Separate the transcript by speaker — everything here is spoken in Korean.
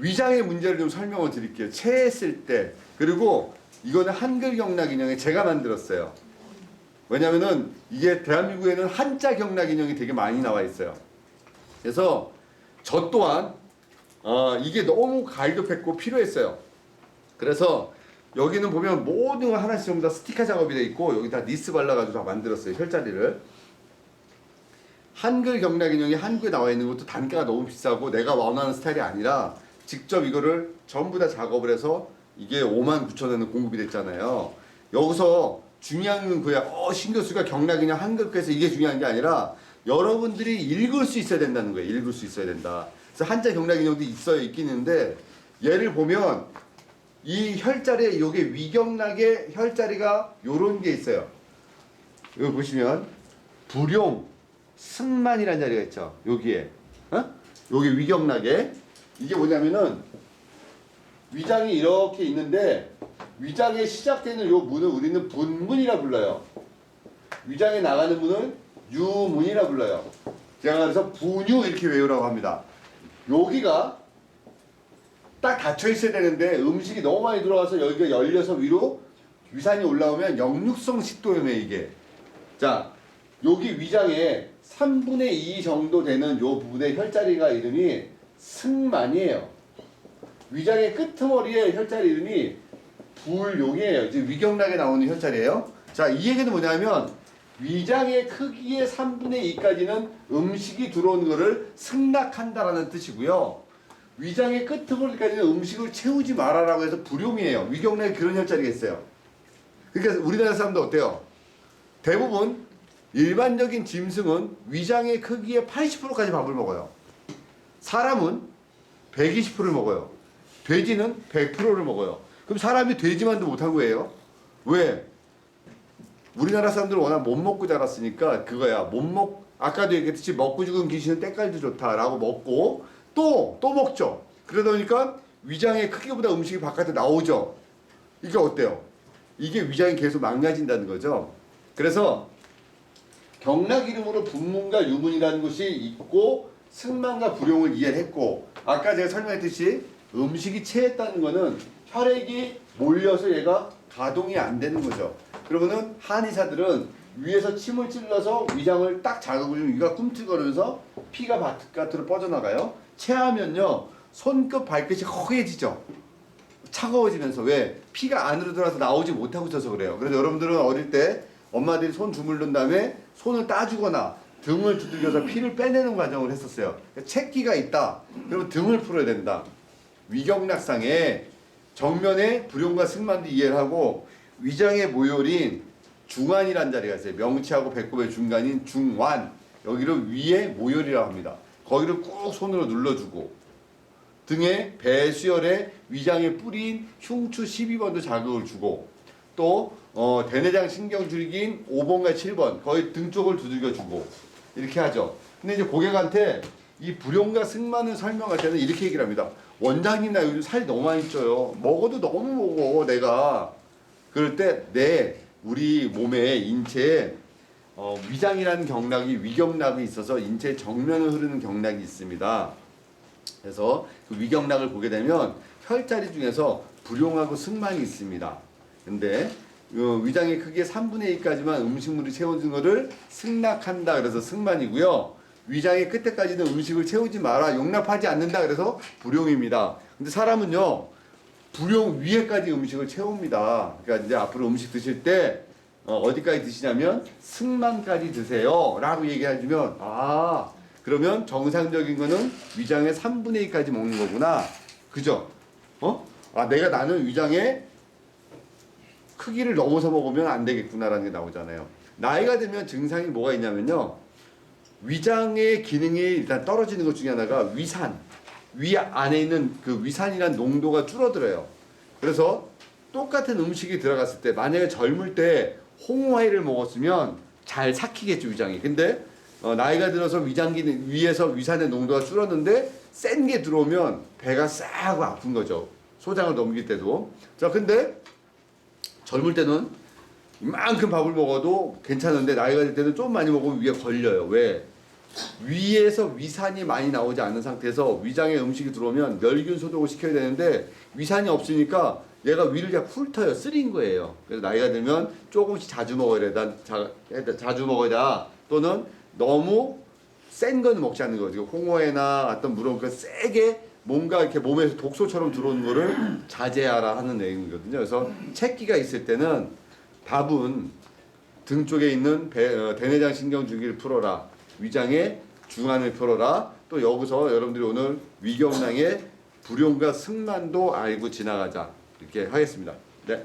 Speaker 1: 위장의 문제를 좀 설명을 드릴게요. 체했을 때 그리고 이거는 한글 경락 인형에 제가 만들었어요. 왜냐면은 이게 대한민국에는 한자 경락 인형이 되게 많이 나와 있어요. 그래서 저 또한 어, 이게 너무 갈급했고 필요했어요. 그래서 여기는 보면 모든 거 하나씩 전부 다 스티커 작업이 돼 있고 여기 다 니스 발라가지고 다 만들었어요 혈자리를. 한글 경락 인형이 한국에 나와 있는 것도 단가가 너무 비싸고 내가 원하는 스타일이 아니라 직접 이거를 전부 다 작업을 해서 이게 5만 9천 원에 공급이 됐잖아요. 여기서 중요한 건 그야 어 신 교수가 경락 인형 한글 해서 이게 중요한 게 아니라 여러분들이 읽을 수 있어야 된다는 거예요. 읽을 수 있어야 된다. 그래서 한자 경락 인형도 있어요. 있긴 있는데 얘를 보면 이 혈자리에 요게 위경락의 혈자리가 요런 게 있어요. 여기 보시면 불용 승만이라는 자리가 있죠. 여기에. 어? 여기 위경락에 이게 뭐냐면은 위장이 이렇게 있는데 위장에 시작되는 요 문을 우리는 분문이라 불러요. 위장에 나가는 문을 유문이라 불러요. 제가 그래서 분유 이렇게 외우라고 합니다. 여기가 딱 닫혀 있어야 되는데 음식이 너무 많이 들어가서 여기가 열려서 위로 위산이 올라오면 역류성 식도염에 이게. 자, 여기 위장에 3분의 2 정도 되는 요 부분의 혈자리가 이름이 승만이에요. 위장의 끄트머리에 혈자리 이름이 불용이에요. 이제 위경락에 나오는 혈자리예요. 자, 이 얘기는 뭐냐면 위장의 크기의 3분의 2까지는 음식이 들어오는 것을 승낙한다라는 뜻이고요. 위장의 끄트머리까지는 음식을 채우지 말아라고 해서 불용이에요. 위경락에 그런 혈자리가 있어요. 그러니까 우리나라 사람도 어때요? 대부분 일반적인 짐승은 위장의 크기의 80%까지 밥을 먹어요. 사람은 120%를 먹어요. 돼지는 100%를 먹어요. 그럼 사람이 돼지만도 못한 거예요. 왜? 우리나라 사람들은 워낙 못 먹고 자랐으니까 그거야. 못 먹, 아까도 얘기했듯이 먹고 죽은 귀신은 때깔도 좋다라고 먹고 또, 또 먹죠. 그러다 보니까 위장의 크기보다 음식이 바깥에 나오죠. 이게 어때요? 이게 위장이 계속 망가진다는 거죠. 그래서 경락 이름으로 분문과 유문이라는 것이 있고 승만과 불용을 이해했고 아까 제가 설명했듯이 음식이 체했다는 거는 혈액이 몰려서 얘가 가동이 안 되는 거죠. 그러면은 한의사들은 위에서 침을 찔러서 위장을 딱 자극을 주면 위가 꿈틀거리면서 피가 바깥으로 뻗어나가요. 체하면요 손끝 발끝이 허해지죠. 차가워지면서 왜 피가 안으로 들어와서 나오지 못하고 있어서 그래요. 그래서 여러분들은 어릴 때 엄마들이 손 주물른 다음에 손을 따주거나 등을 두들겨서 피를 빼내는 과정을 했었어요. 그러니까 채기가 있다. 그러면 등을 풀어야 된다. 위경락상에 정면에 불용과 승만도 이해를 하고 위장의 모혈인 중환이라는 자리가 있어요. 명치하고 배꼽의 중간인 중환. 여기를 위에 모혈이라고 합니다. 거기를 꾹 손으로 눌러주고 등에 배수혈에 위장에 뿌린 흉추 12번도 자극을 주고 또 어, 대내장 신경줄기인 5번과 7번 거의 등 쪽을 두들겨 주고 이렇게 하죠. 근데 이제 고객한테 이 불용과 승만을 설명할 때는 이렇게 얘기를 합니다. 원장님 나 요즘 살이 너무 많이 쪄요. 먹어도 너무 먹어 내가. 그럴 때 내 우리 몸에 인체에 어, 위장이라는 경락이 위경락이 있어서 인체 정면을 흐르는 경락이 있습니다. 그래서 그 위경락을 보게 되면 혈자리 중에서 불용하고 승만이 있습니다. 근데 어, 위장의 크기의 3분의 2까지만 음식물이 채워진 것을 승낙한다. 그래서 승만이고요. 위장의 끝에까지는 음식을 채우지 마라. 용납하지 않는다. 그래서 불용입니다. 근데 사람은요. 불용 위에까지 음식을 채웁니다. 그러니까 이제 앞으로 음식 드실 때 어, 디까지 드시냐면 승만까지 드세요. 라고 얘기해주면 아 그러면 정상적인 거는 위장의 3분의 2까지 먹는 거구나. 그죠? 어? 아 내가 나는 위장의 크기를 넘어서 먹으면 안 되겠구나라는 게 나오잖아요. 나이가 들면 증상이 뭐가 있냐면요. 위장의 기능이 일단 떨어지는 것 중에 하나가 위산. 위 안에 있는 그 위산이란 농도가 줄어들어요. 그래서 똑같은 음식이 들어갔을 때 만약에 젊을 때 홍어회를 먹었으면 잘 삭히겠죠 위장이. 근데 어, 나이가 들어서 위장 기능 위에서 위산의 농도가 줄었는데 센 게 들어오면 배가 싸고 아픈 거죠. 소장을 넘길 때도. 자 근데 젊을 때는 이만큼 밥을 먹어도 괜찮은데 나이가 들 때는 좀 많이 먹으면 위에 걸려요. 왜? 위에서 위산이 많이 나오지 않는 상태에서 위장에 음식이 들어오면 멸균 소독을 시켜야 되는데 위산이 없으니까 얘가 위를 자꾸 훑어요 쓰린 거예요 그래서 나이가 들면 조금씩 자주 먹어야 돼 자, 자주 먹어야 또는 너무 센 건 먹지 않는 거죠 홍어에나 어떤 물론 그 세게 뭔가 이렇게 몸에서 독소처럼 들어오는 거를 자제하라 하는 내용이거든요 그래서 채기가 있을 때는 밥은 등 쪽에 있는 배, 어, 대내장 신경줄기를 풀어라. 위장의 중안을 풀어라. 또 여기서 여러분들이 오늘 위경낭의 불용과 승만도 알고 지나가자. 이렇게 하겠습니다. 네.